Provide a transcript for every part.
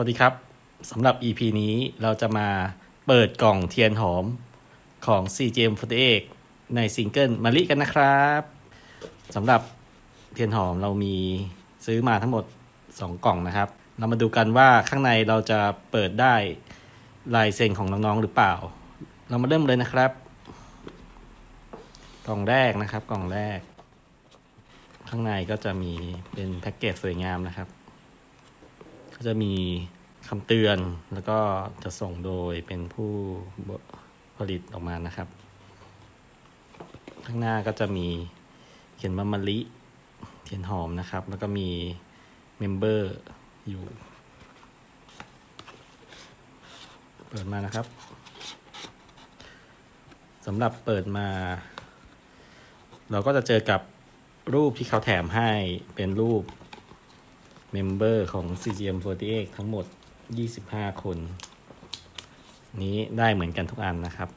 วัสดีครับสำหรับ EP นี้เราจะมาเปิดกล่องเทียนหอมของ CGM48 ในซิงเกิลมาลิกันนะครับสำหรับเทียนหอมเรามีซื้อมาทั้งหมด 2 กล่องนะครับ เรามาดูกันว่าข้างในเราจะเปิดได้ลายเซ็นของน้องๆหรือเปล่า เรามาเริ่มเลยนะครับ กล่องแรกนะครับ กล่องแรก ข้างในก็จะมีเป็นแพ็กเกจสวยงามนะครับ ก็จะมีคำเตือนแล้วก็จะส่งโดยเป็นผู้ผลิตออกมานะครับ ข้างหน้าก็จะมีเขียนมามะลิเทียนหอมนะครับ แล้วก็มีเมมเบอร์อยู่ เปิดมานะครับสำหรับเปิดมา เราก็จะเจอกับรูปที่เขาแถมให้เป็นรูป เมมเบอร์ของ CGM48 ทั้งหมด 25 คน นี้ได้เหมือนกันทุกอันนะครับ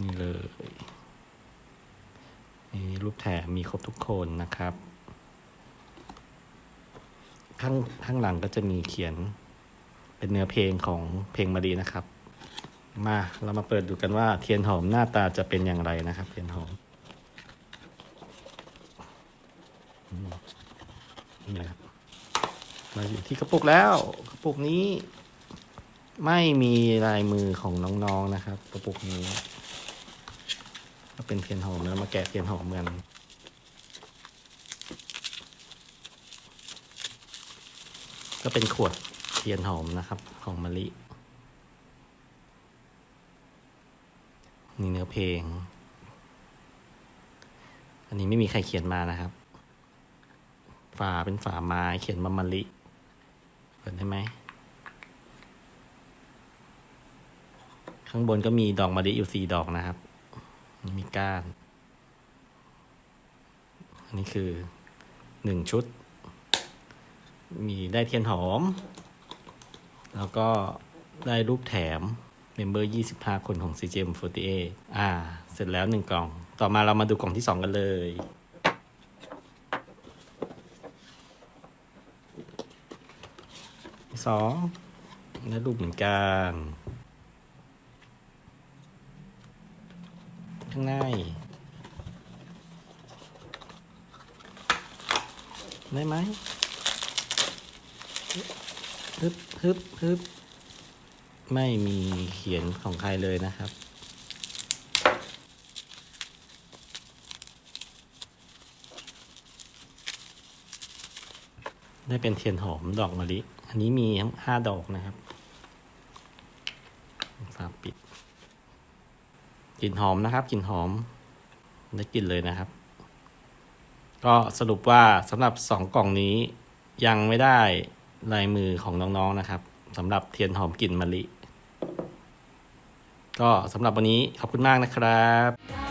นี่เลยมีรูปแถมมีครบทุกคนนะครับ ข้างข้างหลังก็จะมีเขียนเป็นเนื้อเพลงของเพลงมาดีนะครับ มาเรามาเปิดดูกันว่าเทียนหอมหน้าตาจะเป็นอย่างไรนะครับ เทียนหอมนี่นะครับ มาอยู่ที่กระปุกแล้ว กระปุกนี้ ไม่มีลายมือของน้องๆนะครับ กระปุกนี้ก็เป็นเทียนหอมแล้วมาแกะเทียนหอมกันก็เป็นขวดเทียนหอมนะครับ ของมะลินี่เนื้อเพลง อันนี้ไม่มีใครเขียนมานะครับ ฝาเป็นฝาไม้เขียนมามะลิ เปิดได้ไหม ข้างบนก็มีดอกมะลิอยู่สี่ดอกนะครับ มีก้าน อันนี้คือหนึ่งชุด มีได้เทียนหอม แล้วก็ได้รูปแถมเมมเบอร์ยี่สิบห้าคนของ CGM48 อ่า เสร็จแล้วหนึ่งกล่อง ต่อมาเรามาดูกล่องที่สองกันเลย สองและรูปเหมือนกันข้างในได้ไหมฮึบฮึบฮึบไม่มีเขียนของใครเลยนะครับ ได้เป็นเทียนหอมดอกมะลิ อันนี้มีทั้งห้าดอกนะครับฝาปิดกลิ่นหอมนะครับกลิ่นหอมได้กลิ่นเลยนะครับ ก็สรุปว่าสำหรับสองกล่องนี้ยังไม่ได้ลายมือของน้องๆนะครับสำหรับเทียนหอมกลิ่นมะลิ ก็สำหรับวันนี้ขอบคุณมากนะครับ